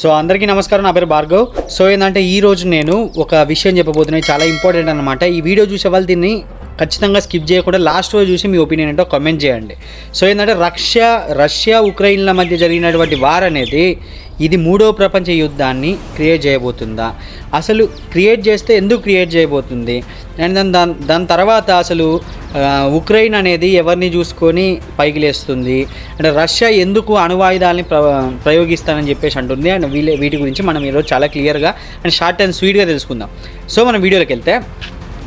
So అందరికీ నమస్కారం నా పేరు భార్గవ్. సో ఏంటంటే ఈ రోజు నేను ఒక విషయం చెప్పబోతున్నాను. చాలా ఇంపార్టెంట్ అనమాట ఈ వీడియో చూసే వాళ్ళు దీన్ని ఖచ్చితంగా స్కిప్ చేయకుండా లాస్ట్ రోజు చూసి మీ ఒపీనియన్ ఏంటో కామెంట్ చేయండి. సో ఏంటంటే రష్యా రష్యా ఉక్రెయిన్ల మధ్య జరిగినటువంటి వార్ అనేది ఇది మూడో ప్రపంచ యుద్ధాన్ని క్రియేట్ చేయబోతుందా? అసలు క్రియేట్ చేస్తే ఎందుకు క్రియేట్ చేయబోతుంది? అండ్ దాని దాని దాని తర్వాత అసలు ఉక్రెయిన్ అనేది ఎవరిని చూసుకొని పైకి లేస్తుంది? అండ్ రష్యా ఎందుకు అణువాయుధాలని ప్ర ప్రయోగిస్తానని చెప్పేసి అంటుంది. అండ్ వీళ్ళ వీటి గురించి మనం ఈరోజు చాలా క్లియర్గా అండ్ షార్ట్ అండ్ స్వీట్గా తెలుసుకుందాం. సో మనం వీడియోలోకి వెళ్తే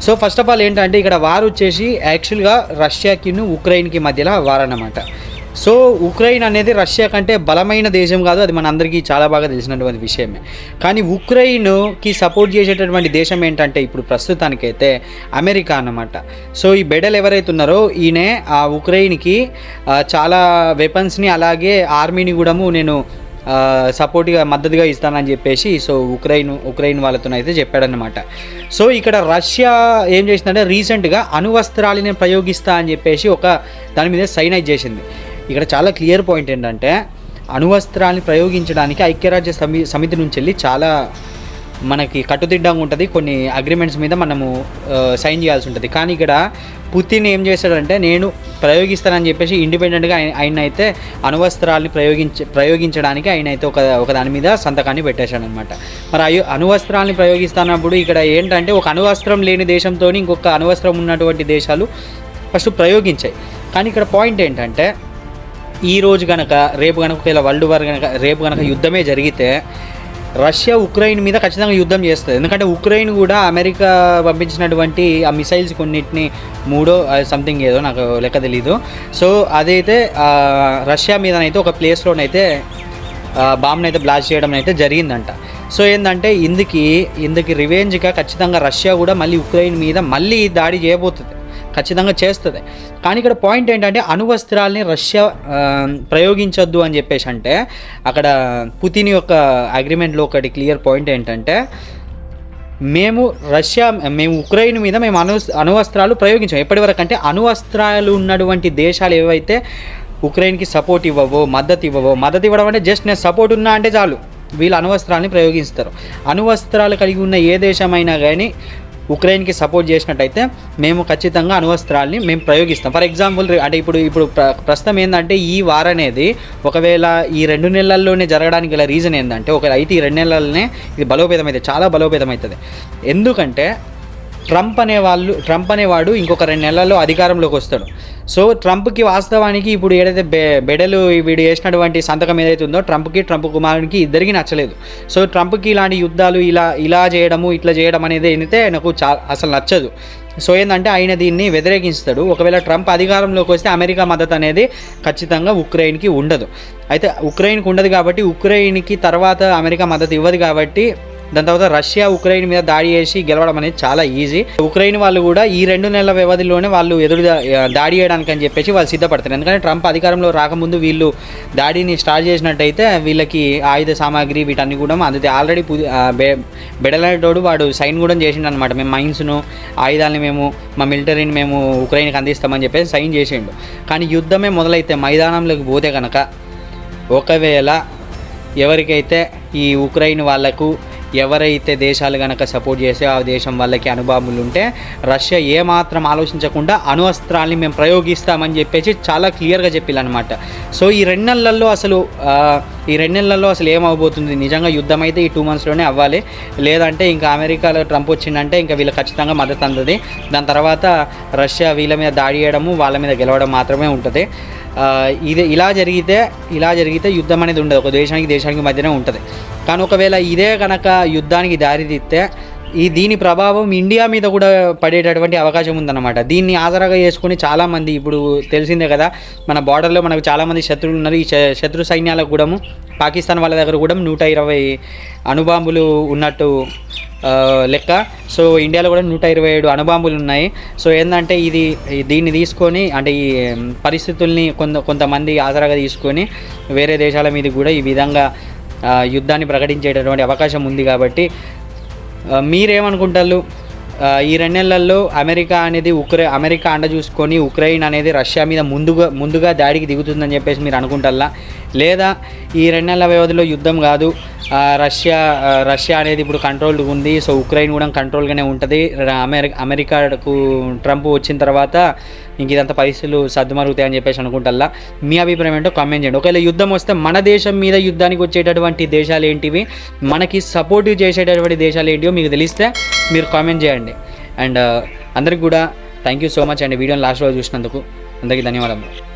సో ఫస్ట్ ఆఫ్ ఆల్ ఏంటంటే ఇక్కడ వార్ వచ్చేసి యాక్చువల్గా రష్యాకిను ఉక్రెయిన్కి మధ్యలో వార్ అన్నమాట. సో ఉక్రెయిన్ అనేది రష్యా కంటే బలమైన దేశం కాదు అది మన అందరికీ చాలా బాగా తెలిసినటువంటి విషయమే. కానీ ఉక్రెయిన్కి సపోర్ట్ చేసేటటువంటి దేశం ఏంటంటే ఇప్పుడు ప్రస్తుతానికైతే అమెరికా అన్నమాట. సో ఈ బెడల్ ఎవరైతే ఉన్నారో ఈయనే ఆ ఉక్రెయిన్కి చాలా వెపన్స్ని అలాగే ఆర్మీని కూడాము నేను సపోర్ట్గా మద్దతుగా ఇస్తానని చెప్పేసి సో ఉక్రెయిన్ ఉక్రెయిన్ వాళ్ళతో అయితే చెప్పాడనమాట సో ఇక్కడ రష్యా ఏం చేసిందంటే రీసెంట్గా అణువస్త్రాలని ప్రయోగిస్తా అని చెప్పేసి ఒక దాని మీద సైనైజ్ చేసింది. ఇక్కడ చాలా క్లియర్ పాయింట్ ఏంటంటే అణువస్త్రాన్ని ప్రయోగించడానికి ఐక్యరాజ్య సమి సమితి నుంచి వెళ్ళి చాలా మనకి కట్టుదిడ్డంగా ఉంటుంది. కొన్ని అగ్రిమెంట్స్ మీద మనము సైన్ చేయాల్సి ఉంటుంది. కానీ ఇక్కడ పుతిన్ ఏం చేశాడంటే నేను ప్రయోగిస్తానని చెప్పేసి ఇండిపెండెంట్గా ఆయన అయితే అణువస్త్రాలని ప్రయోగించ ప్రయోగించడానికి ఆయన అయితే ఒక ఒక దాని మీద సంతకాన్ని పెట్టేశాడనమాట. మరి అయ్యో అణువస్త్రాలని ప్రయోగిస్తున్నప్పుడు ఇక్కడ ఏంటంటే ఒక అణువస్త్రం లేని దేశంతో ఇంకొక అణువస్త్రం ఉన్నటువంటి దేశాలు ఫస్ట్ ప్రయోగించాయి. కానీ ఇక్కడ పాయింట్ ఏంటంటే ఈ రోజు కనుక రేపు కనుక ఒకవేళ వరల్డ్ వార్ గనక రేపు కనుక యుద్ధమే జరిగితే రష్యా ఉక్రెయిన్ మీద ఖచ్చితంగా యుద్ధం చేస్తుంది. ఎందుకంటే ఉక్రెయిన్ కూడా అమెరికా పంపించినటువంటి ఆ మిసైల్స్ కొన్నిటిని మూడో సంథింగ్ ఏదో నాకు లెక్క తెలీదు. సో అదైతే రష్యా మీదనైతే ఒక ప్లేస్లోనైతే బాంబ్ని అయితే బ్లాస్ట్ చేయడం అయితే జరిగిందంట. సో ఏంటంటే ఇందుకి ఇందుకి రివెంజ్గా ఖచ్చితంగా రష్యా కూడా మళ్ళీ ఉక్రెయిన్ మీద మళ్ళీ దాడి చేయబోతుంది. ఖచ్చితంగా చేస్తుంది. కానీ ఇక్కడ పాయింట్ ఏంటంటే అణువస్త్రాల్ని రష్యా ప్రయోగించొద్దు అని చెప్పేసి అంటే అక్కడ పుతిన్ యొక్క అగ్రిమెంట్లో ఒకటి క్లియర్ పాయింట్ ఏంటంటే మేము రష్యా మేము ఉక్రెయిన్ మీద మేము అణు అణువస్త్రాలు ప్రయోగించాం. ఎప్పటివరకు అంటే అణువస్త్రాలు ఉన్నటువంటి దేశాలు ఏవైతే ఉక్రెయిన్కి సపోర్ట్ ఇవ్వవో మద్దతు ఇవ్వవో మద్దతు ఇవ్వడం అంటే జస్ట్ నేను సపోర్ట్ ఉన్నా అంటే చాలు. వీళ్ళు అణువస్త్రాలని ప్రయోగిస్తారు. అణువస్త్రాలు కలిగి ఉన్న ఏ దేశమైనా కానీ ఉక్రెయిన్కి సపోర్ట్ చేసినట్టయితే మేము ఖచ్చితంగా అణువస్త్రాల్ని మేము ప్రయోగిస్తాం. ఫర్ ఎగ్జాంపుల్ అంటే ఇప్పుడు ఇప్పుడు ప్ర ప్రస్తుతం ఏంటంటే ఈ వార్ అనేది ఒకవేళ ఈ రెండు నెలల్లోనే జరగడానికి గల రీజన్ ఏంటంటే ఒక అయితే ఈ రెండు నెలలనే ఇది బలోపేతం అవుతుంది చాలా బలోపేతం అవుతుంది ఎందుకంటే ట్రంప్ అనే వాళ్ళు ట్రంప్ అనేవాడు ఇంకొక రెండు నెలల్లో అధికారంలోకి వస్తాడు. సో ట్రంప్కి వాస్తవానికి ఇప్పుడు ఏదైతే బె బెడలు వీడు వేసినటువంటి సంతకం ఏదైతే ఉందో ట్రంప్కి ట్రంప్ కుమారునికి ఇద్దరికి నచ్చలేదు. సో ట్రంప్కి ఇలాంటి యుద్ధాలు ఇలా ఇలా చేయడము ఇట్లా చేయడం అనేది ఏంటంటే నాకు చా అసలు నచ్చదు. సో ఏంటంటే ఆయన దీన్ని వ్యతిరేకిస్తాడు ఒకవేళ ట్రంప్ అధికారంలోకి వస్తే అమెరికా మద్దతు అనేది ఖచ్చితంగా ఉక్రెయిన్కి ఉండదు. అయితే ఉక్రెయిన్కి ఉండదు కాబట్టి ఉక్రెయిన్కి తర్వాత అమెరికా మద్దతు ఇవ్వదు కాబట్టి దాని తర్వాత రష్యా ఉక్రెయిన్ మీద దాడి చేసి గెలవడం అనేది చాలా ఈజీ. ఉక్రెయిన్ వాళ్ళు కూడా ఈ రెండు నెలల వ్యవధిలోనే వాళ్ళు ఎదురు దాడి చేయడానికి అని చెప్పేసి వాళ్ళు సిద్ధపడతారు ఎందుకంటే ట్రంప్ అధికారంలో రాకముందు వీళ్ళు దాడిని స్టార్ట్ చేసినట్టయితే వీళ్ళకి ఆయుధ సామాగ్రి వీటన్ని కూడా అందుతే ఆల్రెడీ బెడలటోడు వాడు సైన్ కూడా చేసిండు అనమాట మేము మైన్స్ను ఆయుధాలని మేము మా మిలిటరీని మేము ఉక్రెయిన్కి అందిస్తామని చెప్పేసి సైన్ చేసిండు. కానీ యుద్ధమే మొదలైతే మైదానంలోకి పోతే కనుక ఒకవేళ ఎవరికైతే ఈ ఉక్రెయిన్ వాళ్ళకు ఎవరైతే దేశాలు కనుక సపోర్ట్ చేస్తే ఆ దేశం వాళ్ళకి అనుభవములు ఉంటే రష్యా ఏమాత్రం ఆలోచించకుండా అణు అస్త్రాల్ని మేము ప్రయోగిస్తామని చెప్పేసి చాలా క్లియర్గా చెప్పిల్లనమాట. సో ఈ రెండు నెలల్లో అసలు ఈ రెండు నెలల్లో అసలు ఏమవబోతుంది నిజంగా యుద్ధం అయితే ఈ టూ మంత్స్లోనే అవ్వాలి. లేదంటే ఇంకా అమెరికాలో ట్రంప్ వచ్చిందంటే ఇంకా వీళ్ళు ఖచ్చితంగా మద్దతు అందుతుంది దాని తర్వాత రష్యా వీళ్ళ మీద దాడి చేయడము వాళ్ళ మీద గెలవడం మాత్రమే ఉంటుంది. ఇది ఇలా జరిగితే ఇలా జరిగితే యుద్ధం అనేది ఉండదు. ఒక దేశానికి దేశానికి మధ్యనే ఉంటుంది. కానీ ఒకవేళ ఇదే కనుక యుద్ధానికి దారితీస్తే ఈ దీని ప్రభావం ఇండియా మీద కూడా పడేటటువంటి అవకాశం ఉందన్నమాట. దీన్ని ఆధారంగా చేసుకుని చాలామంది ఇప్పుడు తెలిసిందే కదా మన బార్డర్లో మనకు చాలామంది శత్రువులు ఉన్నారు. ఈ శ- శత్రు సైన్యాలకు కూడా పాకిస్తాన్ వాళ్ళ దగ్గర కూడా నూట ఇరవై అణుబాంబులు ఉన్నట్టు లెక్క. సో ఇండియాలో కూడా నూట ఇరవై ఏడు అణుబాంబులు ఉన్నాయి. సో ఏంటంటే ఇది దీన్ని తీసుకొని అంటే ఈ పరిస్థితుల్ని కొంత కొంతమంది ఆసరాగా తీసుకొని వేరే దేశాల మీద కూడా ఈ విధంగా యుద్ధాన్ని ప్రకటించేటటువంటి అవకాశం ఉంది కాబట్టి మీరేమనుకుంటారు? ఈ రెండు నెలల్లో అమెరికా అనేది ఉక్రే అమెరికా అండ చూసుకొని ఉక్రెయిన్ అనేది రష్యా మీద ముందుగా ముందుగా దాడికి దిగుతుందని చెప్పేసి మీరు అనుకుంటారా? లేదా ఈ రెండు నెలల వ్యవధిలో యుద్ధం కాదు రష్యా రష్యా అనేది ఇప్పుడు కంట్రోల్డ్ ఉంది. సో ఉక్రెయిన్ కూడా కంట్రోల్గానే ఉంటుంది. అమెరికా అమెరికాకు ట్రంప్ వచ్చిన తర్వాత ఇంక ఇదంతా పరిస్థితులు సర్దుమరుగుతాయి అని చెప్పేసి అనుకుంటల్లా. మీ అభిప్రాయం ఏంటో కామెంట్ చేయండి. ఒకవేళ యుద్ధం వస్తే మన దేశం మీద యుద్ధానికి వచ్చేటటువంటి దేశాలు ఏంటివి? మనకి సపోర్టివ్ చేసేటటువంటి దేశాలు ఏంటివో మీకు తెలిస్తే మీరు కామెంట్ చేయండి. అండ్ అందరికి కూడా థ్యాంక్ యూ సో మచ్ అండి వీడియోని లాస్ట్ రోజు చూసినందుకు అందరికీ ధన్యవాదాలు